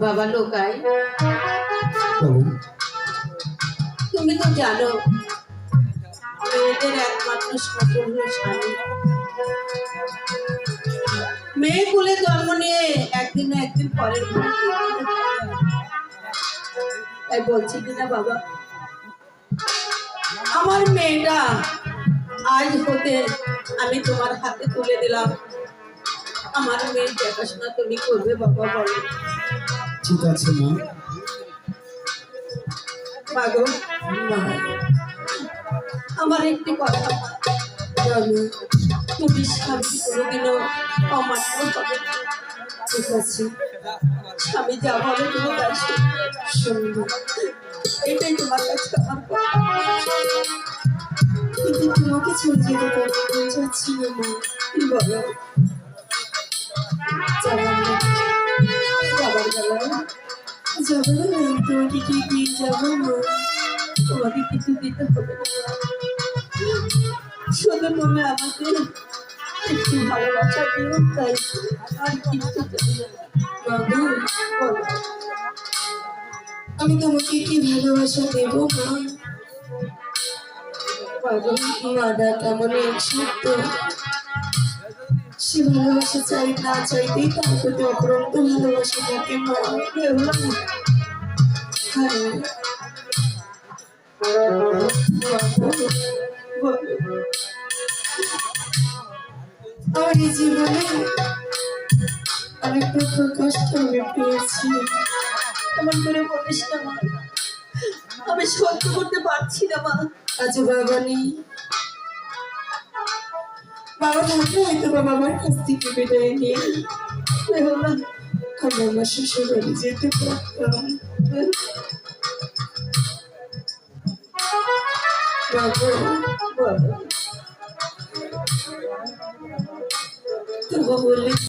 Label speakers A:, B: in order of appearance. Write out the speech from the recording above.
A: বাবা লোকাই তুমি তো জানো মেয়েদের একমাত্র হলো স্বামী। মেয়ে কুলে জন্ম নিয়ে একদিন একদিন পরের। তাই বলছি কিনা বাবা? আমার মেয়েটা আজ হতে আমি তোমার হাতে তুলে দিলাম। আমার মেয়ের দেখাশোনা তুমি করবে বাবা বলো।
B: ঠিক আছে মা।
A: মাগো আমার একটি কথা জানো তুমি স্বামী কোনোদিনও অমান্য হবে ঠিক আছে। স্বামী যা শুনবে। এটাই তোমার কাছে আমার কথা।
C: কিন্তু তোমাকে ছেড়ে না তোমাকে
A: কিছু দিতে হবে না। শুধু আমাকে
C: আমি তোমাকে কি ভালোবাসা দেবো, মা?
A: বাবা
C: মা ডাকা মনে এক সত্য সে ভালোবাসা চাই, না চাইতেই তার প্রতি অপরন্ত ভালোবাসা থাকে, মা। আমার এই জীবনে অনেক দুঃখ কষ্ট আমি পেয়েছি।
A: এমন করে বলিস না, মা। আমি সহ্য করতে পারছি না, মা।
C: আজ বাবা নেই। বাবা থাকলে হয়তো বা বাবার কাছ থেকে বিদায় নিয়ে। আমি আমার শ্বশুর বাড়ি যেতে পারতাম। বাবা
A: বলো
C: তবু বলে